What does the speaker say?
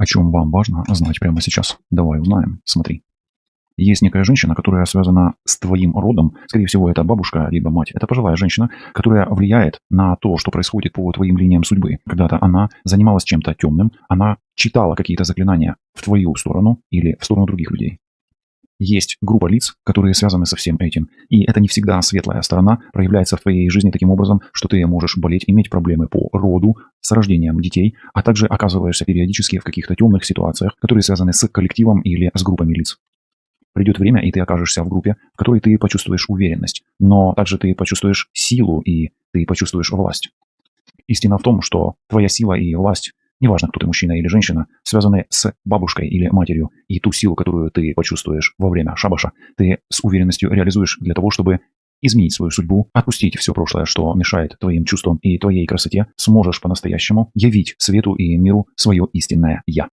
О чем вам важно знать прямо сейчас? Давай узнаем. Смотри. Есть некая женщина, которая связана с твоим родом. Скорее всего, это бабушка, либо мать. Это пожилая женщина, которая влияет на то, что происходит по твоим линиям судьбы. Когда-то она занималась чем-то темным, она читала какие-то заклинания в твою сторону или в сторону других людей. Есть группа лиц, которые связаны со всем этим. И это не всегда светлая сторона проявляется в твоей жизни таким образом, что ты можешь болеть, иметь проблемы по роду, с рождением детей, а также оказываешься периодически в каких-то темных ситуациях, которые связаны с коллективом или с группами лиц. Придет время, и ты окажешься в группе, в которой ты почувствуешь уверенность, но также ты почувствуешь силу и ты почувствуешь власть. Истина в том, что твоя сила и власть неважно, кто ты, мужчина или женщина, связаны с бабушкой или матерью, и ту силу, которую ты почувствуешь во время шабаша, ты с уверенностью реализуешь для того, чтобы изменить свою судьбу, отпустить все прошлое, что мешает твоим чувствам и твоей красоте, сможешь по-настоящему явить свету и миру свое истинное «Я».